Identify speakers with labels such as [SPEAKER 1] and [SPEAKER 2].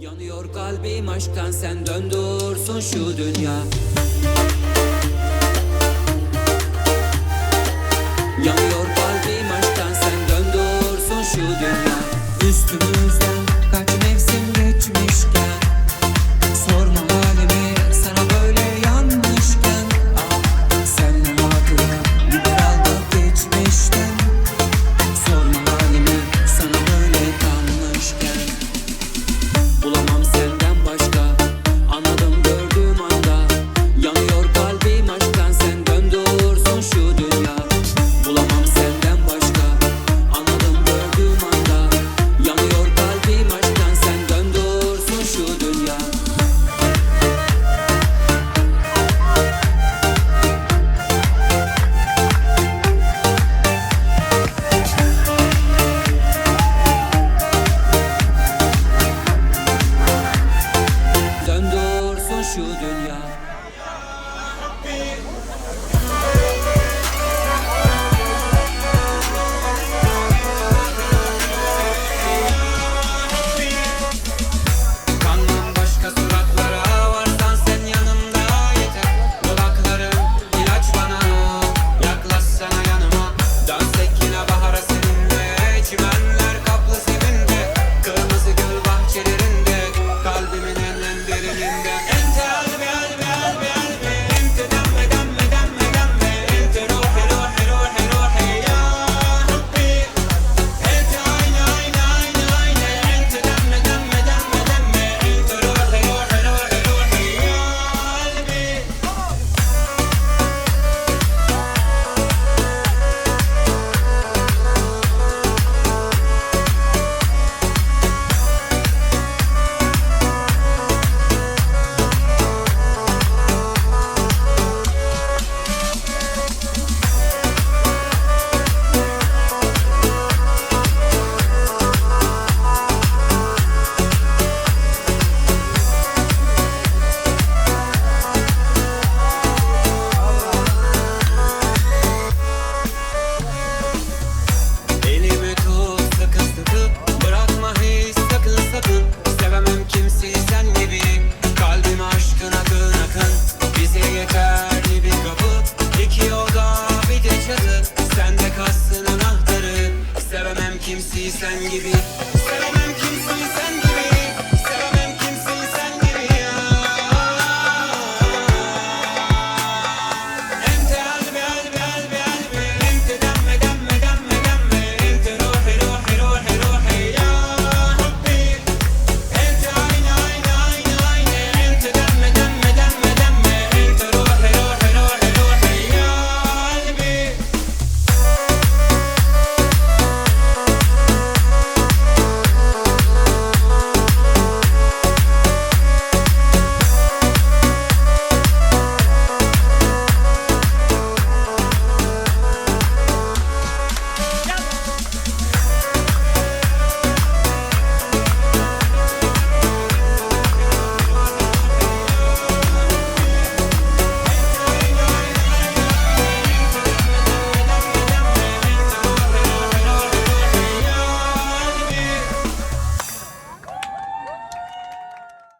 [SPEAKER 1] Yanıyor kalbim aşktan sen döndürsün şu dünya linda